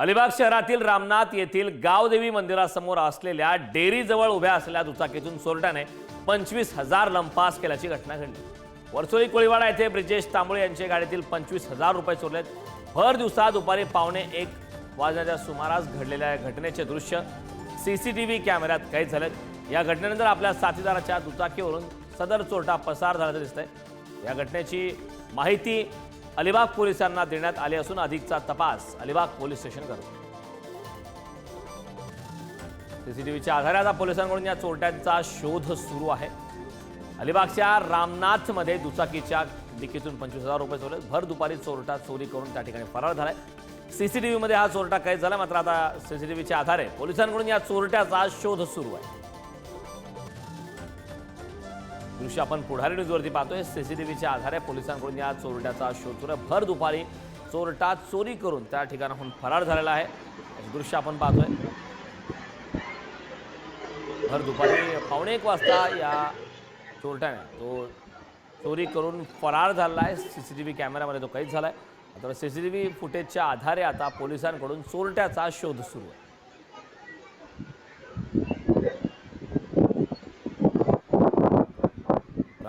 अलिबाग शहरातील रामनाथ येथील गावदेवी मंदिरासमोर असलेल्या डेअरीजवळ उभ्या असलेल्या दुचाकीतून चोरट्याने पंचवीस हजार लंपास केल्याची घटना घडली. वरसोली कोळीवाडा येथे ब्रिजेश तांबळे यांच्या गाडीतील पंचवीस हजार रुपये चोरलेत. भर दिवसा दुपारी पावणे एक वाजण्याच्या सुमारास घडलेल्या या घटनेचे दृश्य सी सी टी व्ही कॅमेऱ्यात कैद झालेत. या घटनेनंतर आपल्या साथीदाराच्या दुचाकीवरून सदर चोरटा पसार झाल्याचं दिसतंय. या घटनेची माहिती अलिबाग पोलिसांना देण्यात आले असून अधिकचा तपास अलिबाग पोलीस स्टेशन करतो. सीसीटीव्हीच्या आधारे आता पोलिसांकडून या चोरट्यांचा शोध सुरू आहे. अलिबागच्या रामनाथमध्ये दुचाकीच्या डिकीतून पंचवीस हजार रुपये चोरले. भर दुपारी चोरटा चोरी करून त्या ठिकाणी फरार झालाय. सीसीटीव्हीमध्ये हा चोरटा कैद झाला. मात्र आता सीसीटीव्हीच्या आधारे पोलिसांकडून या चोरट्याचा शोध सुरू आहे. दृश्य आपण पुढारी न्यूजवरती पाहतोय. सीसीटीव्हीच्या आधारे पोलिसांकडून या चोरट्याचा शोध सुरू भर दुपारी चोरटा चोरी करून त्या ठिकाणाहून फरार झालेला आहे. दृश्य आपण पाहतोय. भर दुपारी पावणे एक वाजता या चोरट्याने तो चोरी करून फरार झालेला आहे. सी सी टी व्ही कॅमेऱ्यामध्ये तो कैद झाला आहे तर सी सी टी व्ही फुटेजच्या आधारे आता पोलिसांकडून चोरट्याचा शोध सुरू आहे.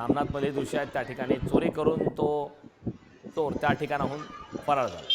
रामनाथमध्ये दृश्य आहेत त्या ठिकाणी चोरी करून तो चोर त्या ठिकाणाहून फरार झाला.